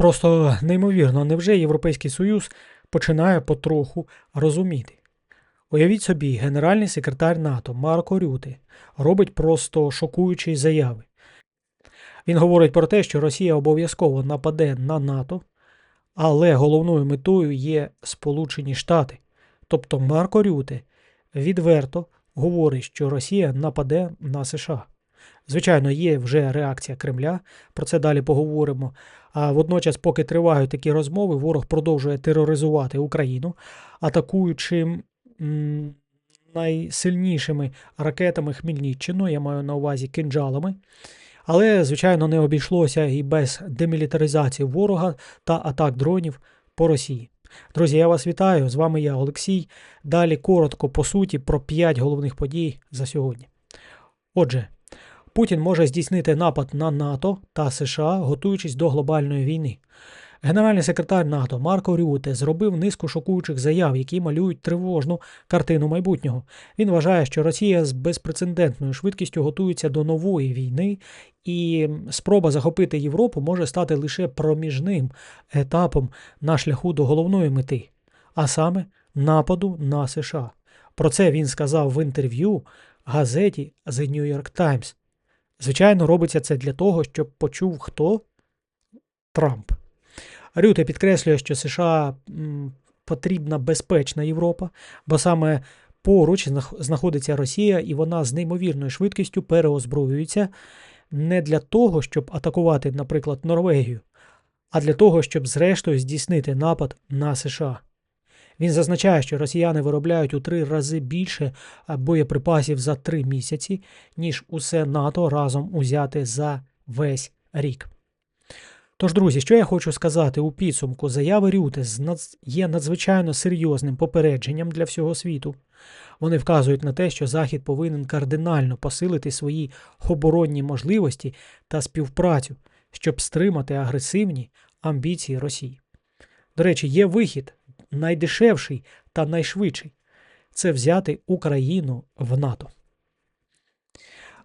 Просто неймовірно, невже Європейський Союз починає потроху розуміти? Уявіть собі, генеральний секретар НАТО Марко Рюти робить просто шокуючі заяви. Він говорить про те, що Росія обов'язково нападе на НАТО, але головною метою є Сполучені Штати. Тобто Марко Рюте відверто говорить, що Росія нападе на США. Звичайно, є вже реакція Кремля, про це далі поговоримо. А водночас, поки тривають такі розмови, ворог продовжує тероризувати Україну, атакуючи найсильнішими ракетами Хмельниччину, я маю на увазі кинджалами. Але, звичайно, не обійшлося і без демілітаризації ворога та атак дронів по Росії. Друзі, я вас вітаю. З вами я, Олексій. Далі коротко по суті про 5 головних подій за сьогодні. Отже, Путін може здійснити напад на НАТО та США, готуючись до глобальної війни. Генеральний секретар НАТО Марко Рюте зробив низку шокуючих заяв, які малюють тривожну картину майбутнього. Він вважає, що Росія з безпрецедентною швидкістю готується до нової війни, і спроба захопити Європу може стати лише проміжним етапом на шляху до головної мети, а саме нападу на США. Про це він сказав в інтерв'ю газеті The New York Times. Звичайно, робиться це для того, щоб почув хто Трамп. Рюте підкреслює, що США потрібна безпечна Європа, бо саме поруч знаходиться Росія, і вона з неймовірною швидкістю переозброюється не для того, щоб атакувати, наприклад, Норвегію, а для того, щоб зрештою здійснити напад на США. Він зазначає, що росіяни виробляють у три рази більше боєприпасів за три місяці, ніж усе НАТО разом узяти за весь рік. Тож, друзі, що я хочу сказати у підсумку, заяви Рюте є надзвичайно серйозним попередженням для всього світу. Вони вказують на те, що Захід повинен кардинально посилити свої оборонні можливості та співпрацю, щоб стримати агресивні амбіції Росії. До речі, є вихід найдешевший та найшвидший це взяти Україну в НАТО.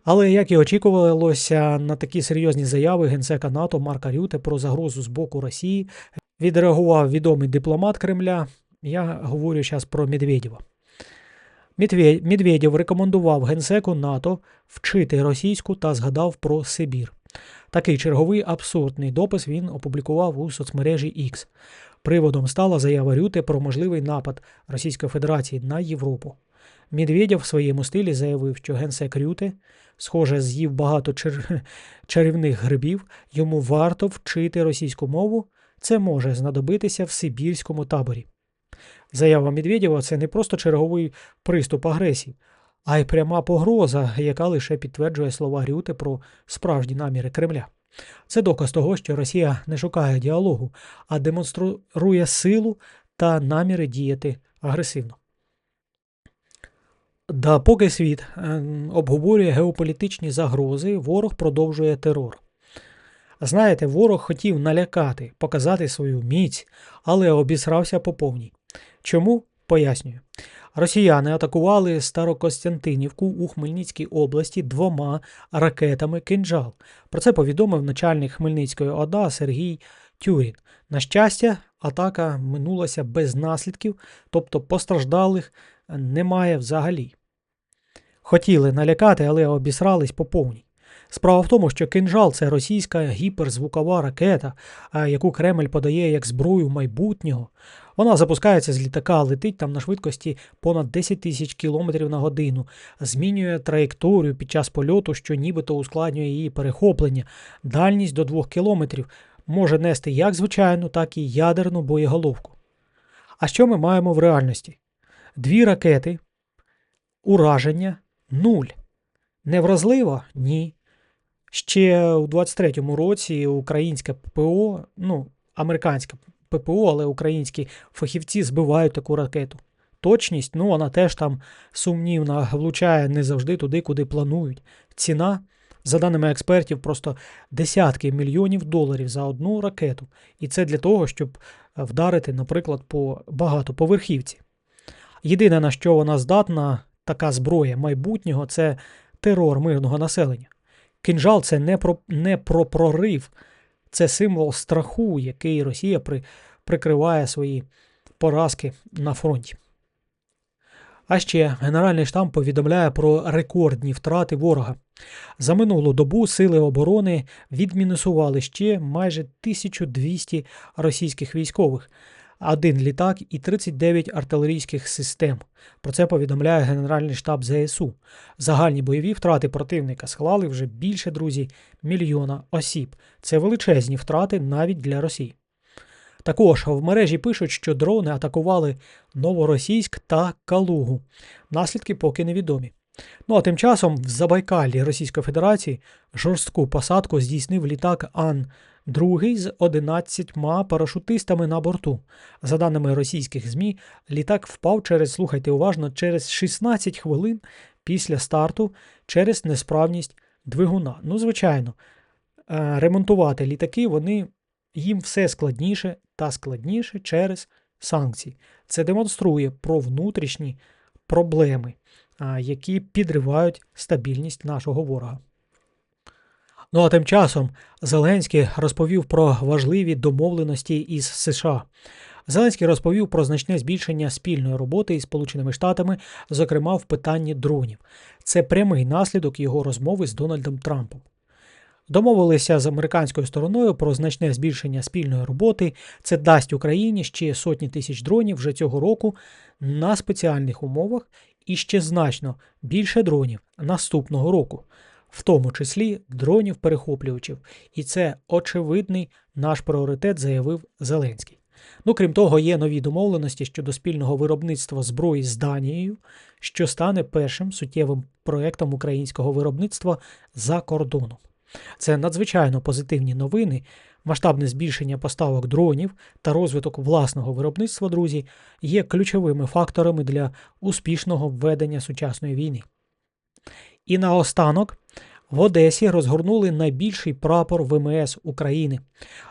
Але, як і очікувалося, на такі серйозні заяви генсека НАТО Марка Рюте про загрозу з боку Росії відреагував відомий дипломат Кремля. Я говорю зараз про Медведєва. Медведєв рекомендував генсеку НАТО вчити російську та згадав про Сибір. Такий черговий абсурдний допис він опублікував у соцмережі X. Приводом стала заява Рюте про можливий напад Російської Федерації на Європу. Медведєв в своєму стилі заявив, що генсек Рюте, схоже, з'їв багато чар... чарівних грибів, йому варто вчити російську мову, це може знадобитися в Сибірському таборі. Заява Медведєва це не просто черговий приступ агресії, а й пряма погроза, яка лише підтверджує слова Рюте про справжні наміри Кремля. Це доказ того, що Росія не шукає діалогу, а демонструє силу та наміри діяти агресивно. Да, поки світ ем, обговорює геополітичні загрози, ворог продовжує терор. Знаєте, ворог хотів налякати, показати свою міць, але обісрався по повній. Чому? Пояснюю. Росіяни атакували Старокостянтинівку у Хмельницькій області двома ракетами кинджал. Про це повідомив начальник Хмельницької ОДА Сергій Тюрін. На щастя, атака минулася без наслідків, тобто постраждалих немає взагалі. Хотіли налякати, але обісрались по повній. Справа в тому, що кинжал це російська гіперзвукова ракета, яку Кремль подає як зброю майбутнього. Вона запускається з літака, летить там на швидкості понад 10 тисяч кілометрів на годину, змінює траєкторію під час польоту, що нібито ускладнює її перехоплення, дальність до 2 кілометрів, може нести як звичайну, так і ядерну боєголовку. А що ми маємо в реальності? Дві ракети, ураження нуль. Невразливо? Ні. Ще у 23-му році українське ППО, ну, американське ППО, але українські фахівці збивають таку ракету. Точність, ну вона теж там сумнівна, влучає не завжди туди, куди планують. Ціна, за даними експертів, просто десятки мільйонів доларів за одну ракету. І це для того, щоб вдарити, наприклад, по багатоповерхівці. Єдине, на що вона здатна, така зброя майбутнього, це терор мирного населення. Кинжал це не про, не про прорив, Це символ страху, який Росія при, прикриває свої поразки на фронті. А ще Генеральний штаб повідомляє про рекордні втрати ворога. За минулу добу сили оборони відмінусували ще майже 1200 російських військових, один літак і 39 артилерійських систем. Про це повідомляє Генеральний штаб ЗСУ. Загальні бойові втрати противника склали вже більше, друзі, мільйона осіб. Це величезні втрати навіть для Росії. Також в мережі пишуть, що дрони атакували Новоросійськ та Калугу. Наслідки поки невідомі. Ну а тим часом в Забайкалі Російської Федерації жорстку посадку здійснив літак Ан-2 з 11 парашутистами на борту. За даними російських ЗМІ, літак впав через, слухайте уважно, через 16 хвилин після старту через несправність двигуна. Ну, звичайно, е, ремонтувати літаки вони їм все складніше та складніше через санкції. Це демонструє про внутрішні проблеми, які підривають стабільність нашого ворога. Ну а тим часом Зеленський розповів про важливі домовленості із США. Зеленський розповів про значне збільшення спільної роботи із Сполученими Штатами, зокрема в питанні дронів. Це прямий наслідок його розмови з Дональдом Трампом. Домовилися з американською стороною про значне збільшення спільної роботи. Це дасть Україні ще сотні тисяч дронів вже цього року на спеціальних умовах і ще значно більше дронів наступного року, в тому числі дронів-перехоплювачів. І це очевидний наш пріоритет, заявив Зеленський. Ну, крім того, є нові домовленості щодо спільного виробництва зброї з Данією, що стане першим суттєвим проектом українського виробництва за кордоном. Це надзвичайно позитивні новини. Масштабне збільшення поставок дронів та розвиток власного виробництва, друзі, є ключовими факторами для успішного введення сучасної війни. І наостанок в Одесі розгорнули найбільший прапор ВМС України.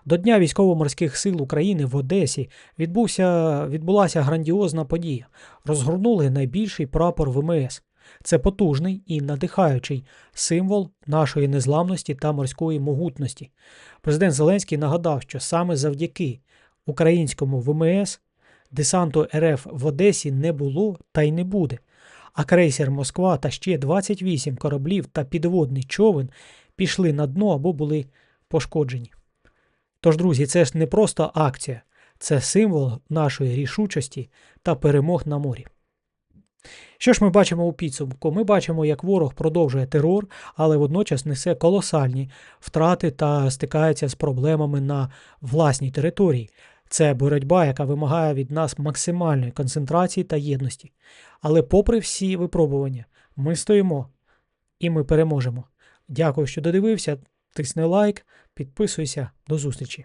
До Дня військово-морських сил України в Одесі відбувся, відбулася грандіозна подія. Розгорнули найбільший прапор ВМС. Це потужний і надихаючий символ нашої незламності та морської могутності. Президент Зеленський нагадав, що саме завдяки українському ВМС десанту РФ в Одесі не було та й не буде. А крейсер Москва та ще 28 кораблів та підводний човен пішли на дно або були пошкоджені. Тож, друзі, це ж не просто акція, це символ нашої рішучості та перемог на морі. Що ж ми бачимо у підсумку? Ми бачимо, як ворог продовжує терор, але водночас несе колосальні втрати та стикається з проблемами на власній території. Це боротьба, яка вимагає від нас максимальної концентрації та єдності. Але, попри всі випробування, ми стоїмо і ми переможемо. Дякую, що додивився. Тисни лайк, підписуйся, до зустрічі!